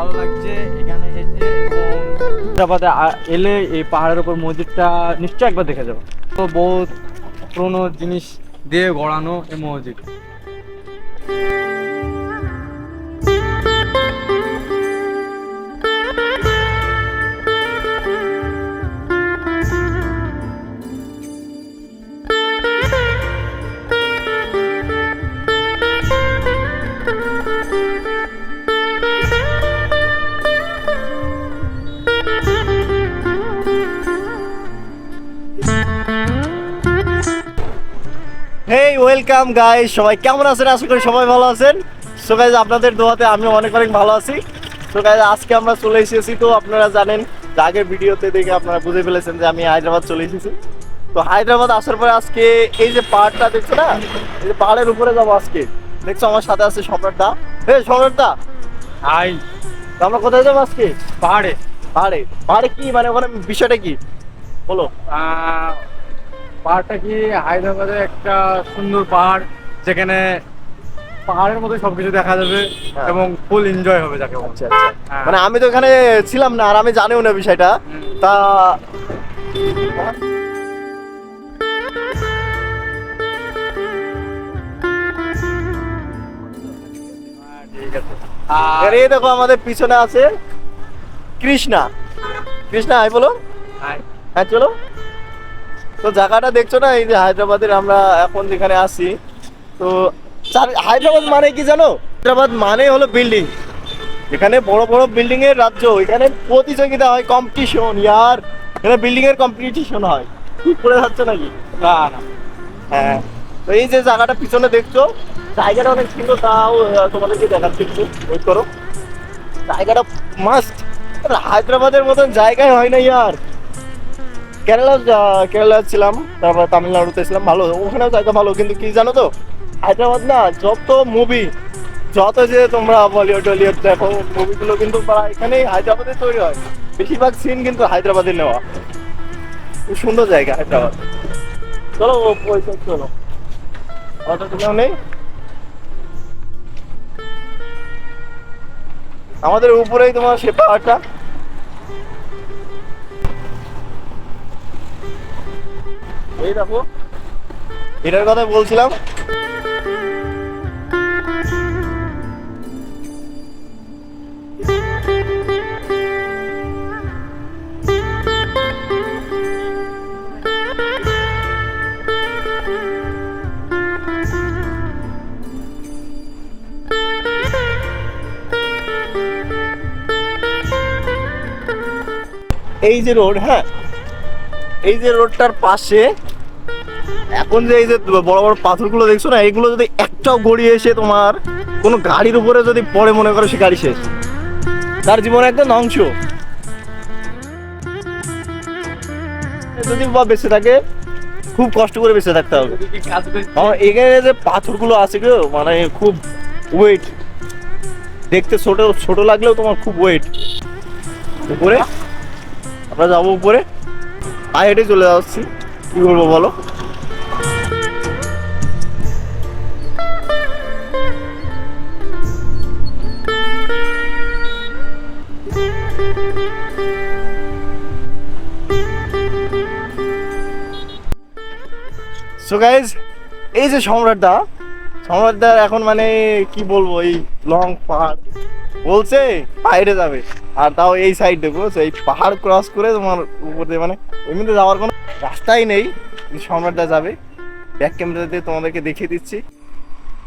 ভালো লাগছে, এখানে এসে হায়দ্রাবাদে এলে এই পাহাড়ের উপর মসজিদটা নিশ্চয়ই একবার দেখে যাব। তো বহুত পুরোনো জিনিস দিয়ে গড়ানো এই মসজিদ। ওয়েলকাম গাইস সবাই কেমন আছেন? আশা করি সবাই ভালো আছেন। সো গাইজ আপনাদের দোয়াতে আমি অনেক অনেক ভালো আছি। সো গাইজ আজকে আমরা চলে এসেছি তো আপনারা জানেন আগের ভিডিওতে দেখে আপনারা বুঝে ফেলেছেন যে আমি হায়দ্রাবাদ চলে এসেছি। তো হায়দ্রাবাদ আসার পরে আজকে এই যে পাহাড়টা দেখছ না? এই যে পাহাড়ের উপরে যাব আজকে। দেখছ আমার সাথে আছে সম্রাট দা হে সম্রাট দা হাই। তো আমরা কোথায় যাব আজকে? পাহাড়ে। পাহাড়ে। পাহাড়ে কি? মানে ওখানে বিষয়টা কি? বলো। পাহাড়টা কি হায়দ্রাবাদের একটা সুন্দর পাহাড় যেখানে পাহাড়ের মধ্যে সবকিছু দেখা যাবে হ্যাঁ। এবং ফুল এনজয় হবে যাকে আচ্ছা আচ্ছা। হ্যাঁ। মানে আমি তো এখানে ছিলাম না আর আমি জানিও না বিষয়টা। তা হ্যাঁ, আর এই দেখো আমাদের পিছনে আছে কৃষ্ণা। কৃষ্ণা আই বলো। হ্যাঁ চলো। তো জায়গাটা দেখছ না? এই যে হায়দ্রাবাদের আমরা এখন যেখানে আছি, তো হায়দ্রাবাদ মানে কি জানো? হায়দ্রাবাদ মানে হলো বিল্ডিং এখানে বড় বড় বিল্ডিং এর রাজ্য, এখানে প্রতিযোগিতা হয় কম্পিটিশন ইয়ার। এখানে বিল্ডিং এর কম্পিটিশন হয়। কি করে যাচ্ছে নাকি? না না। হ্যাঁ। তো এই যে জায়গাটা পিছনে দেখছ, জায়গাটা অনেক সুন্দর, তাও তোমাদেরকে দেখাচ্ছি একটু। ওয়েট করো। জায়গাটা মাস্ট হায়দ্রাবাদের মতন জায়গায় হয় না, ইয়ার। কেরালা কেরালা ছিলাম, তারপর তামিলনাড়ুতে ছিলাম, ভালো, ওখানেও জায়গা ভালো, কিন্তু কি জানো তো, হায়দ্রাবাদ না, যত মুভি যত যে তোমরা বলিউড টলিউড দেখো মুভিগুলো কিন্তু এখানেই হায়দ্রাবাদে তৈরি হয়। বেশিরভাগ সিন কিন্তু হায়দ্রাবাদে নেওয়া। খুব সুন্দর জায়গা হায়দ্রাবাদ। চলো, ও পয়সা চলো। অটো তুলেও নেই? আমাদের উপরেই তোমার সে পাহাড়টা। এই দেখো। এটার কথা বলছিলাম। এই যে রোড হ্যাঁ? এই যে রোডটার পাশে এখন যে এই যে বড় বড় পাথরগুলো দেখছ না এইগুলো যদি একটাও গড়িয়ে এসে তোমার কোনো গাড়ির উপরে যদি পড়ে মনে করো সে গাড়ি শেষ। তার জীবন একদম ধ্বংস। যদি বা বেঁচে থাকে, খুব কষ্ট করে বেঁচে থাকতে হবে। আমার এখানে যে পাথরগুলো আছে গো মানে খুব ওয়েট দেখতে ছোট ছোট লাগলেও তোমার খুব ওয়েট উপরে, আমরা যাব উপরে। আয় হেঁটে চলে যাচ্ছি। কি করব বলো? সো গাইজ এই যে সম্রাটদা সম্রাটদার এখন মানে কি বলব এই লং পাহাড় বলছে বাইরে যাবে। আর তাও এই সাইড দেখো এই পাহাড় ক্রস করে তোমার উপর দিয়ে মানে এমনিতে যাওয়ার কোনো রাস্তাই নেই। সম্রাটদা যাবে। ব্যাক ক্যামেরা দিয়ে তোমাদেরকে দেখিয়ে দিচ্ছি।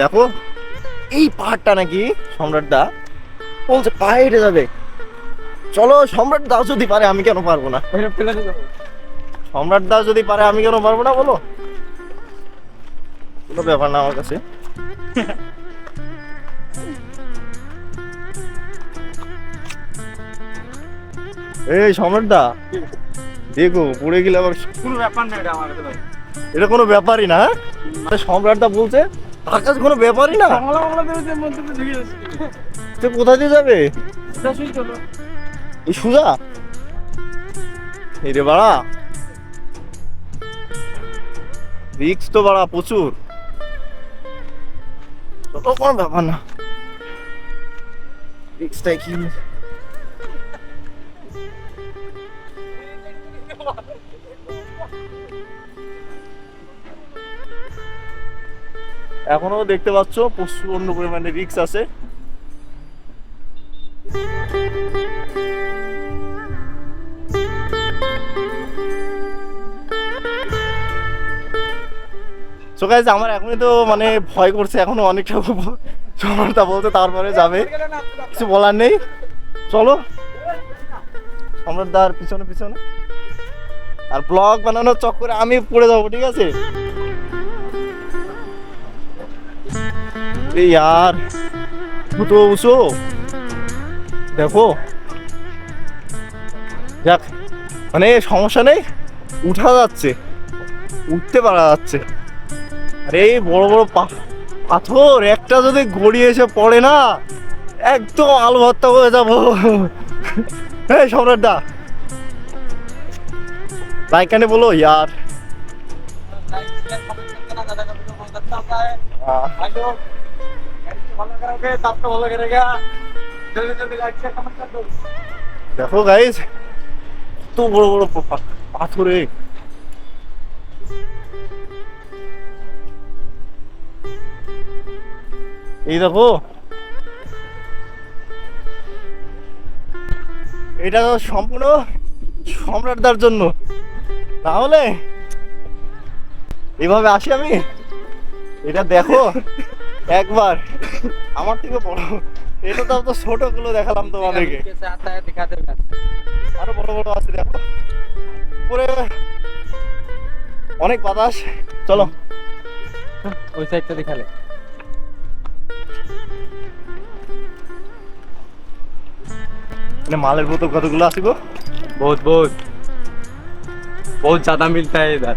দেখো এই পাহাড়টা নাকি সম্রাটদা বলছে পাহাড়ে যাবে। চলো সম্রাট দাও যদি পারে আমি কেন পারব না? সম্রাট দাও যদি পারে আমি কেন পারব না বলো? কোনো ব্যাপার না আমার কাছে। এই সম্রাট দা দেখো পড়ে গেলে আবার কোনো ব্যাপার না এটা আমার কাছে ভাই। এটা কোনো ব্যাপারই না হ্যাঁ? আরে সম্রাট দা বলছে তার কাছে কোনো ব্যাপারই না। বাংলা বাংলা দেবে মধ্যে তো ঢুকে যাচ্ছে। সে কোথায় দিয়ে যাবে? এই সুজা? এই রে বাড়া। রিক্স তো বাড়া প্রচুর। ও কোনো ব্যাপার না রিক্সটাই কি এখনও দেখতে পাচ্ছ প্রচুর অন্য পরিমাণে রিক্স আছে। সো গাইজ আমার এখনই তো মানে ভয় করছে, এখনও অনেকটা সমানতা বলতে তারপরে যাবে। কিছু বলার নেই। চলো। সম্রাটদার পিছনে পিছনে। আর ব্লগ বানানোর চক্করে আমি পড়ে যাব, ঠিক আছে? এই यार তো উসো দেখো। যাক। মানে সমস্যা নেই। উঠা যাচ্ছে। উঠতে পারা যাচ্ছে। আরে, বড় বড় পাথর, একটা যদি গড়িয়ে এসে পড়ে না, একদম আলু ভর্তা হয়ে যাব। হ্যাঁ সম্রাটদা। বাইকানে বলো, ইয়ার। দেখো গাইজ কত বড় বড় পাথরে। এই দেখো। এটা তো সম্পূর্ণ সম্রাটদার জন্য। তাহলে এভাবে আসি আমি? এটা দেখো, একবার। আমার থেকে বড়। এটা তো তো ছোটগুলো দেখালাম তোমাদেরকে। আরও বড় বড় আছে, দেখো। পরে অনেক বাতাস। চলো। ওই সাইডটা দেখালে। মানে মালের বোতল কতগুলো আছে গো बहुत बहुत बहुत ज्यादा मिलता है इधर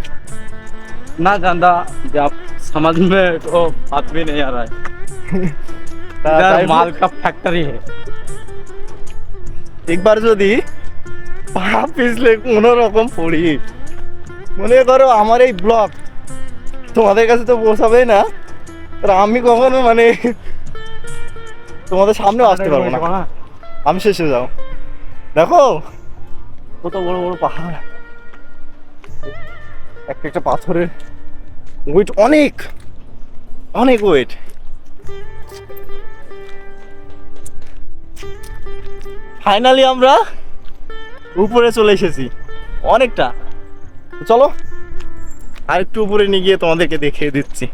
ना ज्यादा जब समझ में तो बात भी नहीं आ रहा है তা इधर যাই হোক, माल का फैक्ट्री है একবার যদি পা পিছলে কোনো রকম পড়ি মনে করো আমার এই ব্লগ তোমাদের কাছে তো পৌঁছাবে না আর আমি কখনো মানে তোমাদের সামনেও আসতে পারবো না আমি শেষে যাও। দেখো, কত বড় বড় পাহাড়। একটা একটা পাথরের ওয়েট অনেক অনেক ওয়েট ফাইনালি আমরা উপরে চলে এসেছি, অনেকটা। চলো আর একটু উপরে নিয়ে গিয়ে তোমাদেরকে দেখিয়ে দিচ্ছি।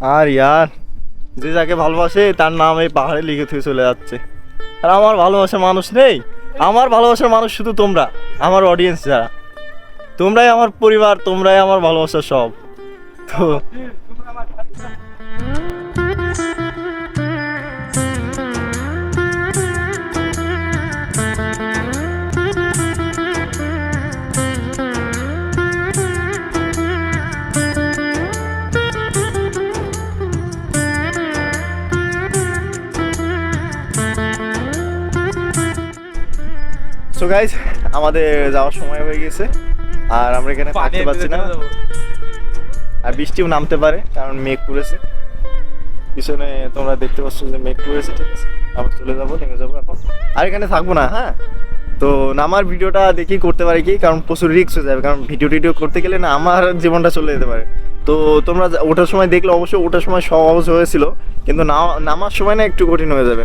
আর ইয়ার, যে যাকে ভালোবাসে, তার নাম এই পাহাড়ে লিখে থেকে চলে যাচ্ছে। আর আমার ভালোবাসার মানুষ নেই। আমার ভালোবাসার মানুষ শুধু তোমরা, আমার অডিয়েন্স যারা। তোমরাই আমার পরিবার, তোমরাই আমার ভালোবাসা সব। তো সো গাইজ আমাদের যাওয়ার সময় হয়ে গেছে। আর আমরা এখানে থাকতে পারছি না। আর বৃষ্টিও নামতে পারে কারণ মেঘ করেছে। পিছনে তোমরা দেখতে পাচ্ছ যে মেঘ করেছে ঠিক আছে? আবার চলে যাব নেমে যাব এখন। আর এখানে থাকব না হ্যাঁ? তো নামার ভিডিওটা দেখি করতে পারি কি কারণ প্রচুর রিস্ক হয়ে যাবে কারণ ভিডিও টিডিও করতে গেলে না আমার জীবনটা চলে যেতে পারে। তো তোমরা ওঠার সময় দেখলে অবশ্যই ওঠার সময় সহজ হয়েছিল কিন্তু নামার সময় না একটু কঠিন হয়ে যাবে।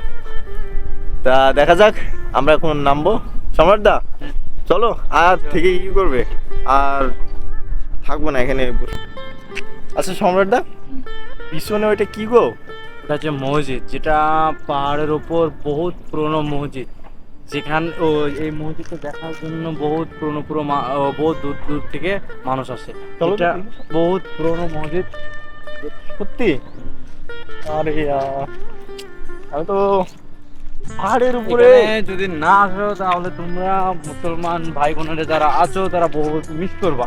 তা দেখা যাক আমরা এখন নামবো। সম্রাট দা চলো আর থেকে কি করবে? আর থাকব না এখানে বসে। আচ্ছা সম্রাট দা পিছনে ওইটা কি গো? এটা হচ্ছে মসজিদ যেটা পাহাড়ের ওপর বহুত পুরনো মসজিদ। যেখান ও এই মসজিদটা দেখার জন্য বহুত পুরনো পুরো বহুত দূর দূর থেকে মানুষ আসে। এটা বহুত পুরনো মসজিদ। সত্যি? আরে আমি তো পাহাড়ের উপরে। যদি না আসো তাহলে তোমরা মুসলমান ভাই বোনেরা যারা আছো তারা বহুত মিস করবা।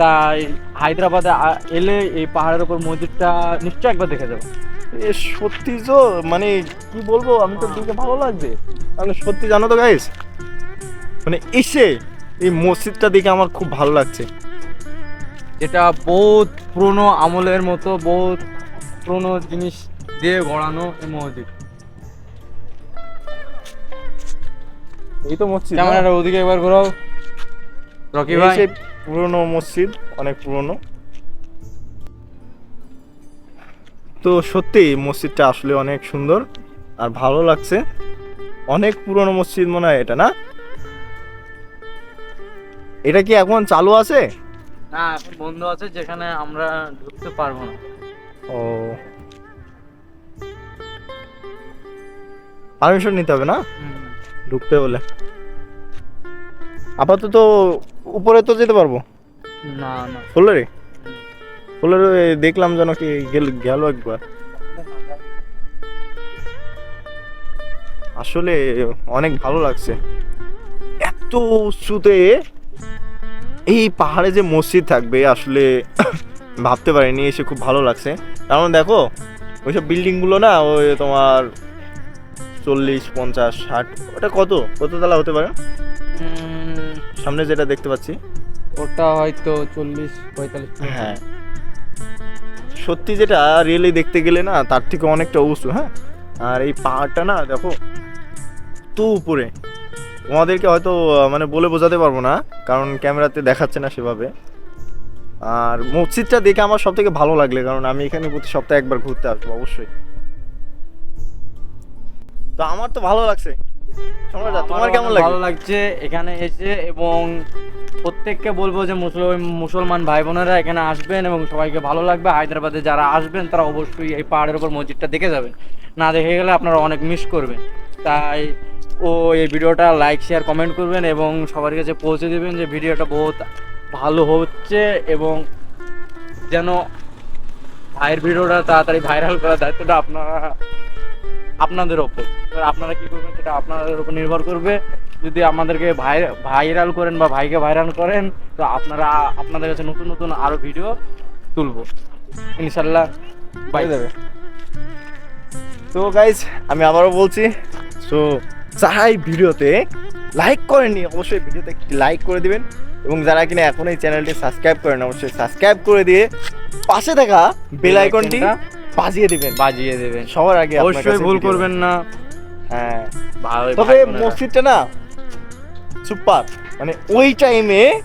তাই হায়দ্রাবাদে এলে এই পাহাড়ের উপর মসজিদটা নিশ্চয় একবার দেখে যাব। এ সত্যি তো মানে কি বলব আমি তো দেখে ভালো লাগছে তাহলে সত্যি জানো তো গাইস মানে এসে এই মসজিদটা দেখে আমার খুব ভালো লাগছে। এটা বহুত পুরনো আমলের মতো বহুত পুরনো জিনিস দিয়ে গড়ানো এই মসজিদ। এই তো মসজিদ ক্যামেরাটা ওদিকে একবার ঘোরাও। রকি ভাই। পুরনো মসজিদ অনেক পুরনো। তো সত্যি মসজিদটা আসলে অনেক সুন্দর আর ভালো লাগছে। অনেক পুরনো মসজিদ মনে হয় এটা না? এটা কি এখন চালু আছে? না এখন বন্ধ আছে যেখানে আমরা ঢুকতে পারব না। ও। পারমিশন নিতে হবে না? ঢুকতে বলে আপাতত উপরে তো যেতে পারব। না না। ফ্লোরে ফ্লোরে দেখলাম যেন কি গেল গেল একবার। আসলে অনেক ভালো লাগছে। এত উঁচুতে এই পাহাড়ে যে মসজিদ থাকবে আসলে ভাবতে পারিনি এসে খুব ভালো লাগছে। কারণ দেখো ওইসব বিল্ডিংগুলো না ওই তোমার চল্লিশ পঞ্চাশ ষাট ওটা কত? কত তলা হতে পারে? সামনে যেটা দেখতে পাচ্ছি। ওটা হয়তো চল্লিশ পঁয়তাল্লিশ হ্যাঁ। সত্যি যেটা রিয়েলি দেখতে গেলে না তার থেকে অনেকটা উঁচু হ্যাঁ? আর এই পাহাড়টা না দেখো তো উপরে। তোমাদেরকে হয়তো মানে বলে বোঝাতে পারব না কারণ ক্যামেরাতে দেখাচ্ছে না সেভাবে। আর মসজিদটা দেখে আমার সব থেকে ভালো লাগলে কারণ আমি এখানে প্রতি সপ্তাহে একবার ঘুরতে আসব অবশ্যই। তো আমার তো ভালো লাগছে। সম্রাটদা, তোমার কেমন লাগে? ভালো লাগছে এখানে এসে এবং প্রত্যেককে বলব যে মুসল- মুসলমান ভাই বোনেরা এখানে আসবেন এবং সবাইকে ভালো লাগবে। হায়দ্রাবাদে যারা আসবেন তারা অবশ্যই এই পাহাড়ের উপর মসজিদটা দেখে যাবেন। না দেখে গেলে আপনারা অনেক মিস করবেন। তাই ও এই ভিডিওটা লাইক শেয়ার কমেন্ট করবেন এবং সবার কাছে পৌঁছে দেবেন যে ভিডিওটা বহুত ভালো হচ্ছে এবং যেন ভাইয়ের ভিডিওটা তাড়াতাড়ি ভাইরাল করার দায়িত্বটা আপনারা আপনাদের ওপর। এবার আপনারা কি করবেন সেটা আপনাদের উপর নির্ভর করবে। যদি আমাদেরকে ভাই ভাইরাল করেন বা ভাইকে ভাইরাল করেন তো আপনারা আপনাদের কাছে নতুন নতুন আরও ভিডিও তুলবো। ইনশাল্লাহ। বাই যাবে। তো গাইজ আমি আবারও বলছি সো এই ভিডিওতে লাইক করেননি অবশ্যই ভিডিওতে একটি লাইক করে দিবেন। এবং যারা কিনা এখন এই চ্যানেলটি সাবস্ক্রাইব করেন অবশ্যই সাবস্ক্রাইব করে দিয়ে পাশে থাকা বেল আইকনটি বাজিয়ে দিবেন। বাজিয়ে দেবেন। সবার আগে অবশ্যই ভুল করবেন না। হ্যাঁ। তবে মসজিদটা না সুপার। মানে ওই টাইমে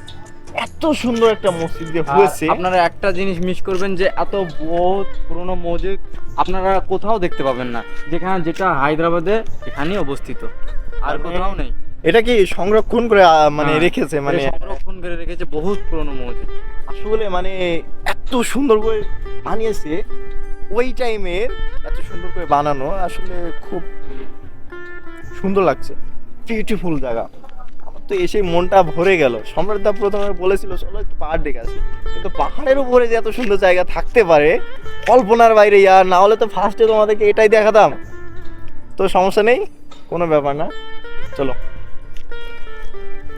এত সুন্দর একটা মসজিদ দিয়ে হয়েছে। আপনারা একটা জিনিস মিস করবেন যে এত বহুত পুরনো মসজিদ আপনারা কোথাও দেখতে পাবেন না। যেখানে যেটা হায়দ্রাবাদে এখানেই অবস্থিত। আর মানে কোথাও নেই। এটা কি সংরক্ষণ করে মানে হ্যাঁ, রেখেছে? মানে সংরক্ষণ করে রেখেছে বহুত পুরনো মসজিদ। আসলে মানে এত সুন্দর করে বানিয়েছে। ওই টাইমের এত সুন্দর করে বানানো আসলে খুব সুন্দর লাগছে। বিউটিফুল জায়গা। তো এসে মনটা ভরে গেল। সম্রাটদা প্রথমে বলেছিল, চলো একটু পাহাড় দেখে আসি। কিন্তু পাহাড়ের উপরে যে এত সুন্দর জায়গা থাকতে পারে, কল্পনার বাইরে ইয়ার না হলে তো ফার্স্টে তোমাদেরকে এটাই দেখাতাম। তো সমস্যা নেই, কোনো ব্যাপার না। চলো।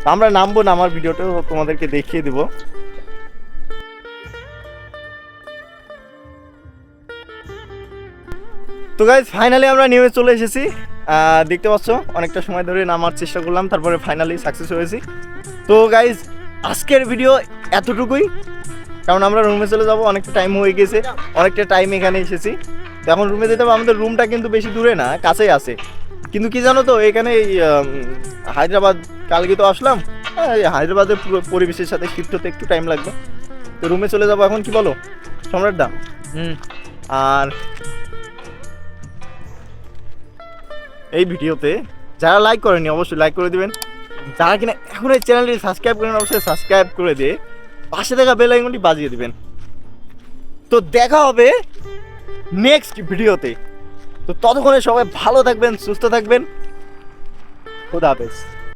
আমরা নামবো না, আমার ভিডিওটাও তোমাদেরকে দেখিয়ে দিব। তো গাইজ ফাইনালি আমরা নেমে চলে এসেছি। দেখতে পাচ্ছ অনেকটা সময় ধরে নামার চেষ্টা করলাম তারপরে ফাইনালি সাকসেস হয়েছি। তো গাইজ আজকের ভিডিও এতটুকুই। কারণ আমরা রুমে চলে যাব অনেকটা টাইম হয়ে গেছে অনেকটা টাইম এখানে এসেছি। তো এখন রুমে যেতে হবে আমাদের রুমটা কিন্তু বেশি দূরে না কাছেই আছে। কিন্তু কি জানো তো এখানে হায়দ্রাবাদ কালকে তো আসলাম। হ্যাঁ, এই হায়দ্রাবাদের পুরো পরিবেশের সাথে শিফট হতে একটু টাইম লাগবে। তো রুমে চলে যাব এখন কি বলো? সম্রাট দা হুম। আর এই ভিডিওতে যারা লাইক করেনি অবশ্যই লাইক করে দিবেন। যারা কিনা এখন এই চ্যানেলটি সাবস্ক্রাইব করেন অবশ্যই সাবস্ক্রাইব করে দিয়ে পাশে থাকা বেল আইকনটি বাজিয়ে দিবেন। তো দেখা হবে নেক্সট ভিডিওতে। তো ততক্ষণে সবাই ভালো থাকবেন, সুস্থ থাকবেন। খোদা হাফেজ।